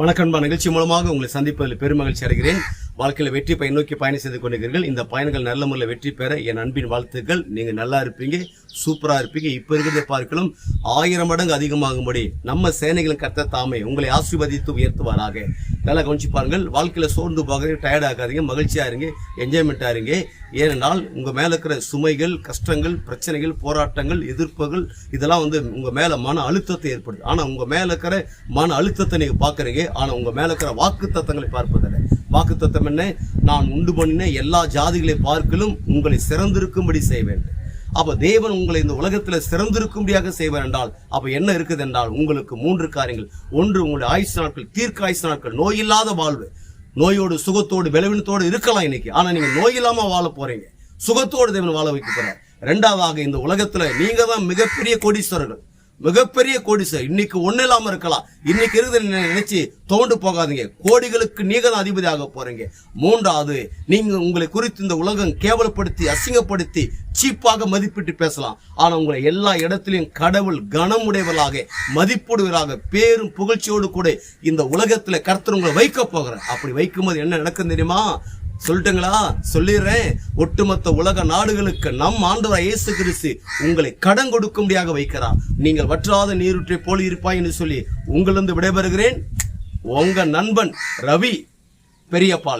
வணக்கம்பா நிகழ்ச்சி மூலமாக உங்களை சந்திப்பதில் பெருமகிழ்ச்சி அடைகிறேன். வாழ்க்கையில் வெற்றி பயன் நோக்கி பயணம் செய்து கொண்டிருக்கிறீர்கள். இந்த பயணங்கள் நல்ல முறையில் வெற்றி பெற என் அன்பின் வாழ்த்துக்கள். நீங்கள் நல்லா இருப்பீங்க சூப்பராக இருப்பீங்க. இப்போ இருக்கிறதை பார்க்கலாம் ஆயிரம் மடங்கு அதிகமாகும்படி நம்ம சேனைகளின் கர்த்த தாமே உங்களை ஆசீர்வதித்து உயர்த்துவாராக. நல்லா கவனிச்சு பாருங்கள் வாழ்க்கையில் சோர்ந்து போகாதீங்க டயர்ட் ஆகாதீங்க மகிழ்ச்சியா இருங்க என்ஜாய்மெண்ட்டாக இருங்க. ஏனென்றால் உங்கள் மேலே இருக்கிற சுமைகள் கஷ்டங்கள் பிரச்சனைகள் போராட்டங்கள் எதிர்ப்புகள் இதெல்லாம் வந்து உங்கள் மேலே மன அழுத்தத்தை ஏற்படுது ஆனால் உங்கள் மேலே இருக்கிற மன அழுத்தத்தை நீங்கள் பார்க்குறீங்க. ஆனால் உங்கள் மேலே இருக்கிற வாக்கு தத்தங்களை பார்ப்பது வாக்கு என்ன? நான் உண்டு பண்ணின எல்லா ஜாதிகளை பார்க்கலும் உங்களை சிறந்திருக்கும்படி செய்வேன். அப்ப தேவன் உங்களை இந்த உலகத்துல சிறந்திருக்கும்படியாக செய்வார் என்றால் அப்ப என்ன இருக்குது என்றால் உங்களுக்கு மூன்று காரியங்கள். ஒன்று உங்களுடைய ஆயுசு நாட்கள் தீர்க்க ஆயுசு நாட்கள் நோயில்லாத வாழ்வு. நோயோடு சுகத்தோடு பலவீனத்தோடு இருக்கலாம் இன்னைக்கு. ஆனா நீங்க நோய் இல்லாம வாழ போறீங்க. சுகத்தோடு தேவன் வாழ வைக்க போறார். ரெண்டாவதாக இந்த உலகத்துல நீங்க தான் மிகப்பெரிய கோடீஸ்வரர்கள். மிகப்பெரிய கோடி சார். இன்னைக்கு ஒண்ணு இல்லாம இருக்கலாம். இன்னைக்கு இருக்கிறத நினைச்சு தோண்டு போகாதீங்க. கோடிகளுக்கு நீங்க தான் அதிபதி ஆக போறீங்க. மூன்றாவது நீங்க உங்களை குறித்து இந்த உலகம் கேவலப்படுத்தி அசிங்கப்படுத்தி சீப்பாக மதிப்பிட்டு பேசலாம். ஆனா உங்களை எல்லா இடத்திலையும் கடவுள் கனமுடையவர்களாக மதிப்புடையவராக பேரும் புகழ்ச்சியோடு கூட இந்த உலகத்துல கர்த்தர் உங்களை வைக்க போகிறார். அப்படி வைக்கும்போது என்ன நடக்கும் தெரியுமா? சொல்லிட்டுங்களா? சொல்லிடுறேன். ஒட்டுமொத்த உலக நாடுகளுக்கு நம் ஆண்டவர் இயேசு கிறிஸ்து உங்களை கடன் கொடுக்கும்படியாக வைக்கிறார். நீங்கள் வற்றாத நீருற்றை போல் இருப்பாய் என்று சொல்லி உங்களிருந்து விடைபெறுகிறேன். உங்க நண்பன் ரவி பெரியபாளையம்